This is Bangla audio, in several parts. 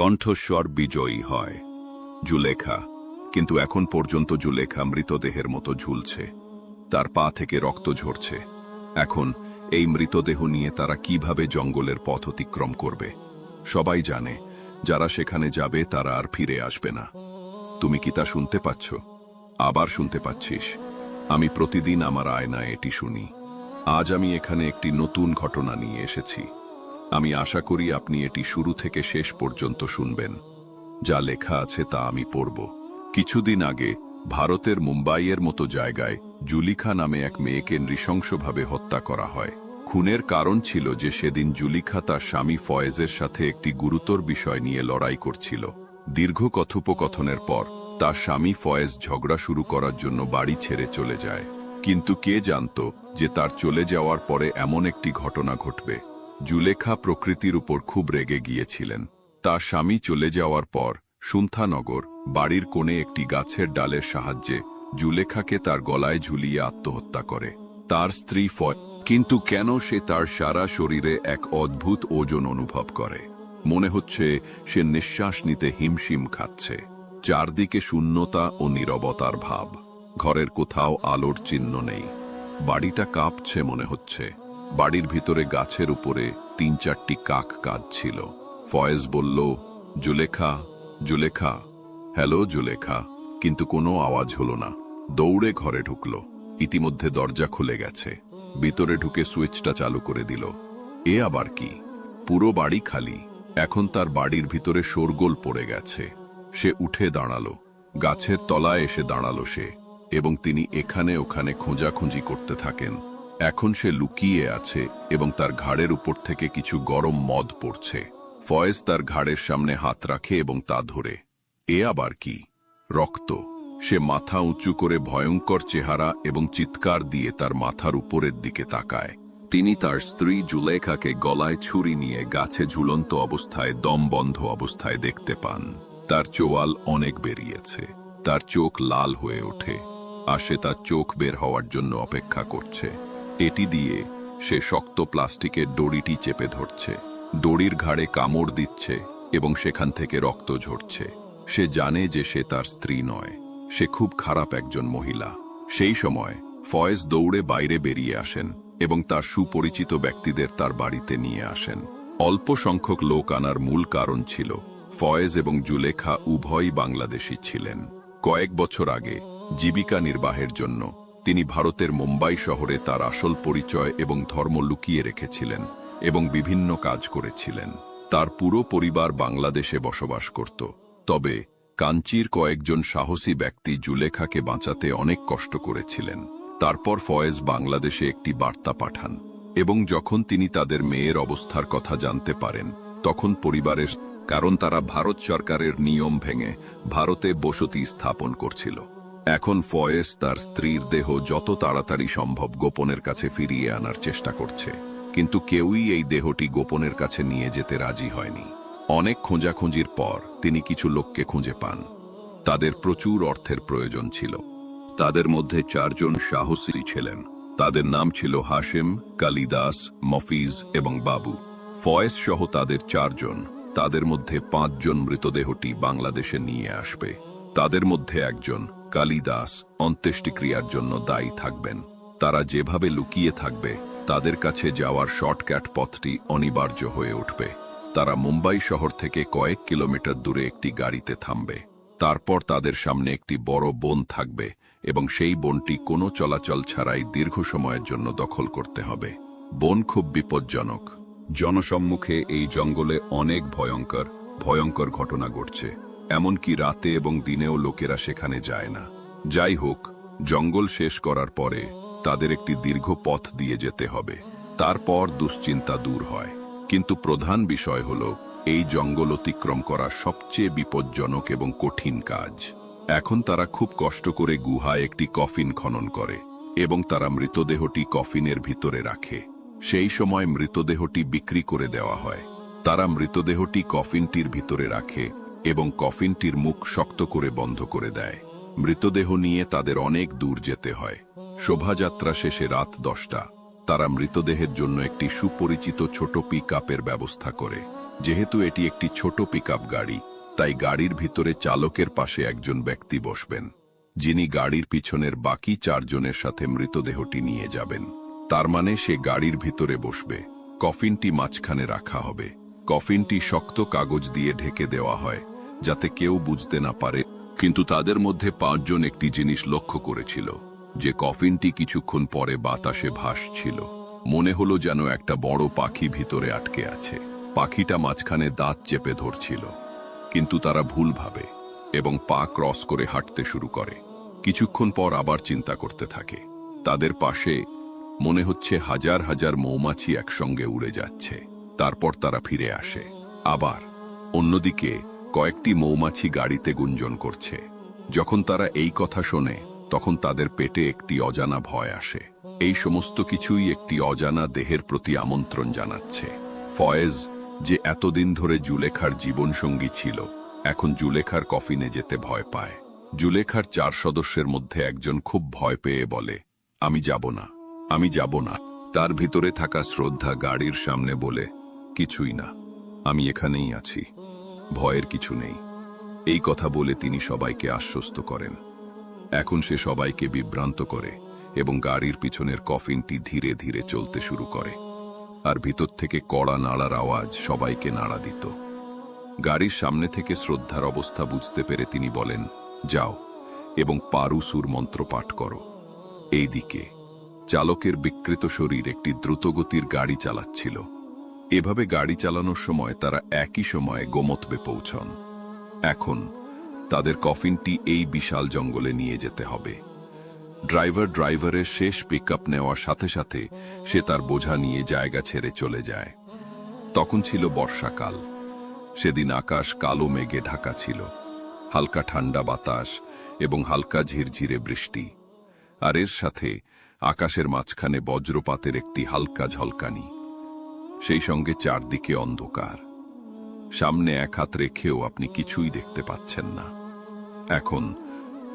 কণ্ঠস্বর বিজয়ী হয়। জুলেখা, কিন্তু এখন পর্যন্ত জুলেখা মৃতদেহের মতো ঝুলছে। তার পা থেকে রক্ত ঝরছে। এখন এই মৃতদেহ নিয়ে তারা কীভাবে জঙ্গলের পথ অতিক্রম করবে, সবাই জানে। যারা সেখানে যাবে, তারা আর ফিরে আসবে না। তুমি কি তা শুনতে পাচ্ছ? আবার শুনতে পাচ্ছিস। আমি প্রতিদিন আমার আয়নায় এটি শুনি। আজ আমি এখানে একটি নতুন ঘটনা নিয়ে এসেছি। আমি আশা করি আপনি এটি শুরু থেকে শেষ পর্যন্ত শুনবেন। যা লেখা আছে তা আমি পড়ব। কিছুদিন আগে ভারতের মুম্বাইয়ের মতো জায়গায় জুলিখা নামে এক মেয়েকে নৃশংসভাবে হত্যা করা হয়। খুনের কারণ ছিল যে সেদিন জুলিখা তার স্বামী ফয়েজের সাথে একটি গুরুতর বিষয় নিয়ে লড়াই করছিল। দীর্ঘ কথোপকথনের পর তার স্বামী ফয়েজ ঝগড়া শুরু করার জন্য বাড়ি ছেড়ে চলে যায়। কিন্তু কে জানত যে তার চলে যাওয়ার পরে এমন একটি ঘটনা ঘটবে। জুলেখা প্রকৃতির উপর খুব রেগে গিয়েছিলেন। তার স্বামী চলে যাওয়ার পর সুন্থানগর, বাড়ির কোণে একটি গাছের ডালের সাহায্যে জুলেখাকে তার গলায় ঝুলিয়ে আত্মহত্যা করে। তার স্ত্রী ফয়, কিন্তু কেন সে তার সারা শরীরে এক অদ্ভুত ওজন অনুভব করে? মনে হচ্ছে সে নিঃশ্বাস নিতে হিমশিম খাচ্ছে। চারদিকে শূন্যতা ও নীরবতার ভাব। ঘরের কোথাও আলোর চিহ্ন নেই। বাড়িটা কাঁপছে মনে হচ্ছে। বাড়ির ভিতরে গাছের উপরে তিন চারটি কাক কাঁদছিল। ফয়েজ বলল, জুলেখা জুলেখা। হ্যালো, জুলেখা। কিন্তু কোনো আওয়াজ হলো না। দৌড়ে ঘরে ঢুকল। ইতিমধ্যে দরজা খুলে গেছে। ভিতরে ঢুকে সুইচটা চালু করে দিল। এ আবার কি? পুরো বাড়ি খালি। এখন তার বাড়ির ভিতরে শোরগোল পড়ে গেছে। সে উঠে দাঁড়াল। গাছের তলায় এসে দাঁড়াল সে এবং তিনি এখানে ওখানে খোঁজাখুঁজি করতে থাকেন। এখন সে লুকিয়ে আছে এবং তার ঘাড়ের উপর থেকে কিছু গরম মদ পড়ছে। ফয়েজ তার ঘাড়ের সামনে হাত রাখে এবং তা ধরে। এ আবার কি? রক্ত। সে মাথা উঁচু করে ভয়ঙ্কর চেহারা এবং চিৎকার দিয়ে তার মাথার উপরের দিকে তাকায়। তিনি তার স্ত্রী জুলেখাকে গলায় ছুরি নিয়ে গাছে ঝুলন্ত অবস্থায়, দম বন্ধ অবস্থায় দেখতে পান। তার চোয়াল অনেক বেরিয়েছে। তার চোখ লাল হয়ে ওঠে। আর সে তার চোখ বের হওয়ার জন্য অপেক্ষা করছে। এটি দিয়ে সে শক্ত প্লাস্টিকের দড়িটি চেপে ধরছে। দড়ির ঘাড়ে কামড় দিচ্ছে এবং সেখান থেকে রক্ত ঝরছে। সে জানে যে সে তার স্ত্রী নয়। সে খুব খারাপ একজন মহিলা। সেই সময় ফয়েজ দৌড়ে বাইরে বেরিয়ে আসেন এবং তার সুপরিচিত ব্যক্তিদের তার বাড়িতে নিয়ে আসেন। অল্প সংখ্যক লোক আনার মূল কারণ ছিল ফয়েজ এবং জুলেখা উভয়ই বাংলাদেশী ছিলেন। কয়েক বছর আগে জীবিকা নির্বাহের জন্য তিনি ভারতের মুম্বাই শহরে তার আসল পরিচয় এবং ধর্ম লুকিয়ে রেখেছিলেন এবং বিভিন্ন কাজ করেছিলেন। তার পুরো পরিবার বাংলাদেশে বসবাস করত। তবে কাঞ্চির কয়েকজন সাহসী ব্যক্তি জুলেখাকে বাঁচাতে অনেক কষ্ট করেছিলেন। তারপর ফয়েজ বাংলাদেশে একটি বার্তা পাঠান এবং যখন তিনি তাদের মেয়ের অবস্থার কথা জানতে পারেন, তখন পরিবারের কারণ তারা ভারত সরকারের নিয়ম ভেঙে ভারতে বসতি স্থাপন করছিল। এখন ফয়েজ তার স্ত্রীর দেহ যত তাড়াতাড়ি সম্ভব গোপনের কাছে ফিরিয়ে আনার চেষ্টা করছে। কিন্তু কেউই এই দেহটি গোপনের কাছে নিয়ে যেতে রাজি হয়নি। অনেক খোঁজাখুঁজির পর তিনি কিছু লোককে খুঁজে পান। তাদের প্রচুর অর্থের প্রয়োজন ছিল। তাদের মধ্যে চারজন সাহসী ছিলেন। তাদের নাম ছিল হাশেম, কালিদাস, মফিজ এবং বাবু। ফয়েজ সহ তাদের চারজন। তাদের মধ্যে পাঁচজন মৃতদেহটি বাংলাদেশে নিয়ে আসবে। তাদের মধ্যে একজন কালিদাস অন্ত্যেষ্টিক্রিয়ার জন্য দায়ী থাকবেন। তারা যেভাবে লুকিয়ে থাকবে, তাদের কাছে যাওয়ার শর্টকাট পথটি অনিবার্য হয়ে উঠবে। তারা মুম্বাই শহর থেকে কয়েক কিলোমিটার দূরে একটি গাড়িতে থামবে। তারপর তাদের সামনে একটি বড় বন থাকবে এবং সেই বনটি কোনো চলাচল ছাড়াই দীর্ঘ সময়ের জন্য দখল করতে হবে। বন খুব বিপজ্জনক। জনসম্মুখে এই জঙ্গলে অনেক ভয়ঙ্কর ভয়ঙ্কর ঘটনা ঘটছে। এমনকি রাতে এবং দিনেও লোকেরা সেখানে যায় না। যাই হোক, জঙ্গল শেষ করার পরে তাদের একটি দীর্ঘ পথ দিয়ে যেতে হবে। তারপর দুশ্চিন্তা দূর হয়। কিন্তু প্রধান বিষয় হল, এই জঙ্গল অতিক্রম করা সবচেয়ে বিপজ্জনক এবং কঠিন কাজ। এখন তারা খুব কষ্ট করে গুহায় একটি কফিন খনন করে এবং তারা মৃতদেহটি কফিনের ভিতরে রাখে। সেই সময় মৃতদেহটি বিক্রি করে দেওয়া হয়। তারা মৃতদেহটি কফিনটির ভিতরে রাখে এবং কফিনটির মুখ শক্ত করে বন্ধ করে দেয়। মৃতদেহ নিয়ে তাদের অনেক দূর যেতে হয়। শোভাযাত্রা শেষে রাত দশটা। তারা মৃতদেহের জন্য একটি সুপরিচিত ছোট পিক ব্যবস্থা করে। যেহেতু এটি একটি ছোট পিকআপ গাড়ি, তাই গাড়ির ভিতরে চালকের পাশে একজন ব্যক্তি বসবেন, যিনি গাড়ির পিছনের বাকি চারজনের সাথে মৃতদেহটি নিয়ে যাবেন। তার মানে সে গাড়ির ভিতরে বসবে। কফিনটি মাঝখানে রাখা হবে। কফিনটি শক্ত কাগজ দিয়ে ঢেকে দেওয়া হয়, যাতে কেউ বুঝতে না পারে। কিন্তু তাদের মধ্যে পাঁচজন একটি জিনিস লক্ষ্য করেছিল, যে কফিনটি কিছুক্ষণ পরে বাতাসে ভাসছিল। মনে হলো যেন একটা বড় পাখি ভিতরে আটকে আছে। পাখিটা মাঝখানে দাঁত চেপে ধরছিল, কিন্তু তারা ভুল ভাবে এবং পা ক্রস করে হাঁটতে শুরু করে। কিছুক্ষণ পর আবার চিন্তা করতে থাকে। তাদের পাশে মনে হচ্ছে হাজার হাজার মৌমাছি একসঙ্গে উড়ে যাচ্ছে। তারপর তারা ফিরে আসে। আবার অন্যদিকে কয়েকটি মৌমাছি গাড়িতে গুঞ্জন করছে। যখন তারা এই কথা শোনে, তখন তাদের পেটে একটি অজানা ভয় আসে। এই সমস্ত কিছুই একটি অজানা দেহের প্রতি আমন্ত্রণ জানাচ্ছে। ফয়েজ, যে এতদিন ধরে জুলেখার জীবনসঙ্গী ছিল, এখন জুলেখার কফিনে যেতে ভয় পায়। জুলেখার চার সদস্যের মধ্যে একজন খুব ভয় পেয়ে বলে, আমি যাব না, আমি যাব না। তার ভিতরে থাকা শ্রদ্ধা গাড়ির সামনে বলে কিছুই না। আমি এখানেই আছি। ভয়ের কিছু নেই। এই কথা বলে তিনি সবাইকে আশ্বস্ত করেন। এখন সে সবাইকে বিভ্রান্ত করে এবং গাড়ির পিছনের কফিনটি ধীরে ধীরে চলতে শুরু করে। আর ভিতর থেকে কড়া নাড়ার আওয়াজ সবাইকে নাড়া দিত। গাড়ির সামনে থেকে শ্রদ্ধার অবস্থা বুঝতে পেরে তিনি বলেন, যাও এবং পারুসুর মন্ত্র পাঠ করো। এইদিকে চালকের বিকৃত শরীর একটি দ্রুতগতির গাড়ি চালাচ্ছিল। এভাবে গাড়ি চালানোর সময় তারা একই সময়ে গোমতবে পৌঁছন। এখন তাদের কফিনটি এই বিশাল জঙ্গলে নিয়ে যেতে হবে। ড্রাইভার ড্রাইভারের শেষ পিকআপ নেওয়ার সাথে সাথে সে তার বোঝা নিয়ে জায়গা ছেড়ে চলে যায়। তখন ছিল বর্ষাকাল। সেদিন আকাশ কালো মেঘে ঢাকা ছিল। হালকা ঠান্ডা বাতাস এবং হালকা ঝিরঝিরে বৃষ্টি। আর এর সাথে আকাশের মাঝখানে বজ্রপাতের একটি হালকা ঝলকানি। সেই সঙ্গে চারদিকে অন্ধকার। সামনে এক হাত রেখেও আপনি কিছুই দেখতে পাচ্ছেন না। এখন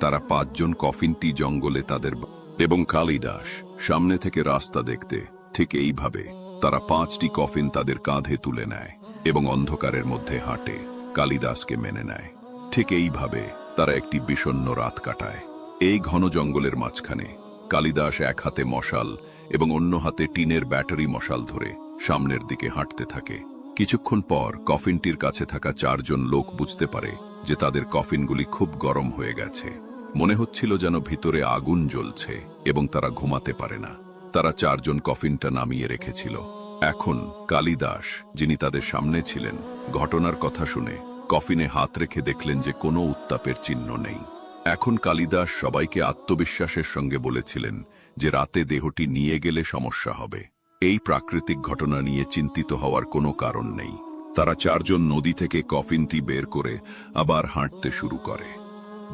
তারা পাঁচজন কফিনটি জঙ্গলে তাদের এবং কালিদাস সামনে থেকে রাস্তা দেখতে ঠিক এইভাবে তারা পাঁচটি কফিন তাদের কাঁধে তুলে নেয় এবং অন্ধকারের মধ্যে হাঁটে, কালিদাসকে মেনে নেয়। ঠিক এইভাবে তারা একটি বিষণ্ণ রাত কাটায়। এই ঘন জঙ্গলের মাঝখানে কালিদাস এক হাতে মশাল এবং অন্য হাতে টিনের ব্যাটারি মশাল ধরে সামনের দিকে হাঁটতে থাকে। কিছুক্ষণ পর কফিনটির কাছে থাকা চারজন লোক বুঝতে পারে যে তাদের কফিনগুলি খুব গরম হয়ে গেছে। মনে হচ্ছিল যেন ভিতরে আগুন জ্বলছে এবং তারা ঘুমাতে পারে না। তারা চারজন কফিনটা নামিয়ে রেখেছিল। এখন কালিদাস, যিনি তাদের সামনে ছিলেন, ঘটনার কথা শুনে কফিনে হাত রেখে দেখলেন যে কোনো উত্তাপের চিহ্ন নেই। এখন কালিদাস সবাইকে আত্মবিশ্বাসের সঙ্গে বলেছিলেন যে রাতে দেহটি নিয়ে গেলে সমস্যা হবে। এই প্রাকৃতিক ঘটনা নিয়ে চিন্তিত হওয়ার কোনো কারণ নেই। তারা চারজন নদী থেকে কফিনটি বের করে আবার হাঁটতে শুরু করে।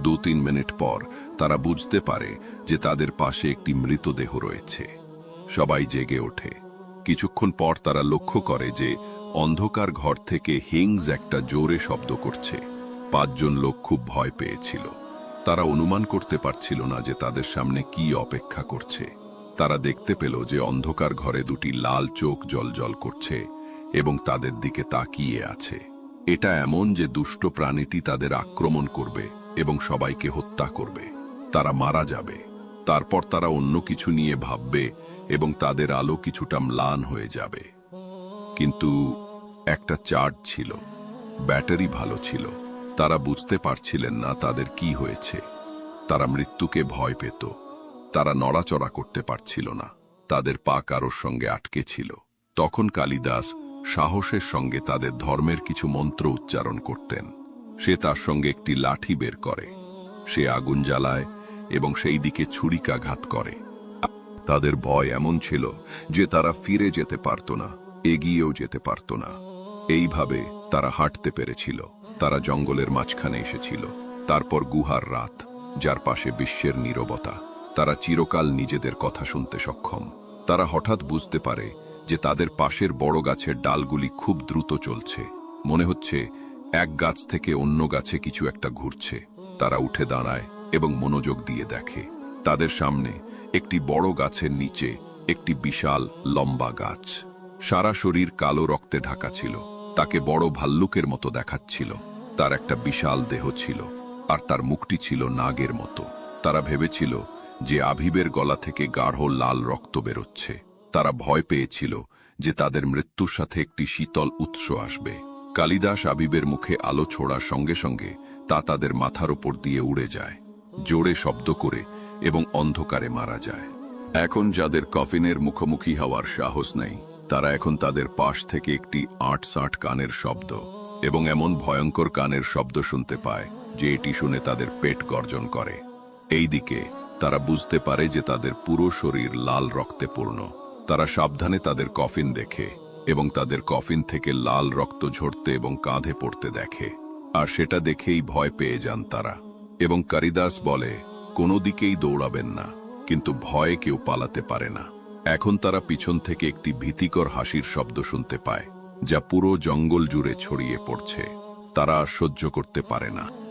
দু তিন মিনিট পর তারা বুঝতে পারে যে তাদের পাশে একটি মৃতদেহ রয়েছে। সবাই জেগে ওঠে। কিছুক্ষণ পর তারা লক্ষ্য করে যে অন্ধকার ঘর থেকে হিংস একটা জোরে শব্দ করছে। পাঁচজন লোক খুব ভয় পেয়েছিল। তারা অনুমান করতে পারছিল না যে তাদের সামনে কি অপেক্ষা করছে। তারা দেখতে পেল যে অন্ধকার ঘরে দুটি লাল চোখ জলজল করছে এবং তাদের দিকে তাকিয়ে আছে। এটা এমন যে দুষ্ট প্রাণীটি তাদের আক্রমণ করবে এবং সবাইকে হত্যা করবে। তারা মারা যাবে। তারপর তারা অন্য কিছু নিয়ে ভাববে এবং তাদের আলো কিছুটা ম্লান হয়ে যাবে। কিন্তু একটা চার্জ ছিল। ব্যাটারি ভালো ছিল। তারা বুঝতে পারছিলেন না তাদের কি হয়েছে। তারা মৃত্যুকে ভয় পেত। তারা নড়াচড়া করতে পারছিল না। তাদের পা কারোর সঙ্গে আটকে ছিল। তখন কালিদাস সাহসের সঙ্গে তাদের ধর্মের কিছু মন্ত্র উচ্চারণ করতেন। সে তার সঙ্গে একটি লাঠি বের করে। সে আগুন জ্বালায় এবং সেই দিকে ছুরিকাঘাত করে। তাদের ভয় এমন ছিল যে তারা ফিরে যেতে পারত না, এগিয়েও যেতে পারত না। এইভাবে তারা হাঁটতে পেরেছিল। তারা জঙ্গলের মাঝখানে এসেছিল। তারপর গুহার রাত, যার পাশে বিশ্বের নীরবতা। তারা চিরকাল নিজেদের কথা শুনতে সক্ষম। তারা হঠাৎ বুঝতে পারে যে তাদের পাশের বড় গাছের ডালগুলি খুব দ্রুত চলছে। মনে হচ্ছে এক গাছ থেকে অন্য গাছে কিছু একটা ঘুরছে। তারা উঠে দাঁড়ায় এবং মনোযোগ দিয়ে দেখে। তাদের সামনে একটি বড় গাছের নিচে একটি বিশাল লম্বা গাছ। সারা শরীর কালো রক্তে ঢাকা ছিল। তাকে বড় ভাল্লুকের মতো দেখাচ্ছিল। তার একটা বিশাল দেহ ছিল। আর তার মুখটি ছিল নাগের মতো। তারা ভেবেছিল যে আভিবের গলা থেকে গাঢ় লাল রক্ত বেরোচ্ছে। তারা ভয় পেয়েছিল যে তাদের মৃত্যুর সাথে একটি শীতল উৎস আসবে। কালিদাস আবিবের মুখে আলো ছোড়ার সঙ্গে সঙ্গে তা তাদের মাথার উপর দিয়ে উড়ে যায়, জোরে শব্দ করে এবং অন্ধকারে মারা যায়। এখন যাদের কফিনের মুখোমুখি হওয়ার সাহস নেই, তারা এখন তাদের পাশ থেকে একটি আট ষাট কানের শব্দ এবং এমন ভয়ঙ্কর কানের শব্দ শুনতে পায় যে এটি শুনে তাদের পেট গর্জন করে। এই দিকে তারা বুঝতে পারে যে তাদের পুরো শরীর লাল রক্তে পূর্ণ। তারা সাবধানে তাদের কফিন দেখে এবং তাদের কফিন থেকে লাল রক্ত ঝরতে এবং কাঁধে পড়তে দেখে। আর সেটা দেখেই ভয় পেয়ে যান তারা। এবং কারিদাস বলে, কোনো দিকেই দৌড়াবেন না, কিন্তু ভয়ে কেউ পালাতে পারে না। এখন তারা পিছন থেকে একটি ভীতিকর হাসির শব্দ শুনতে পায়, যা পুরো জঙ্গল জুড়ে ছড়িয়ে পড়ছে। তারা সহ্য করতে পারে না।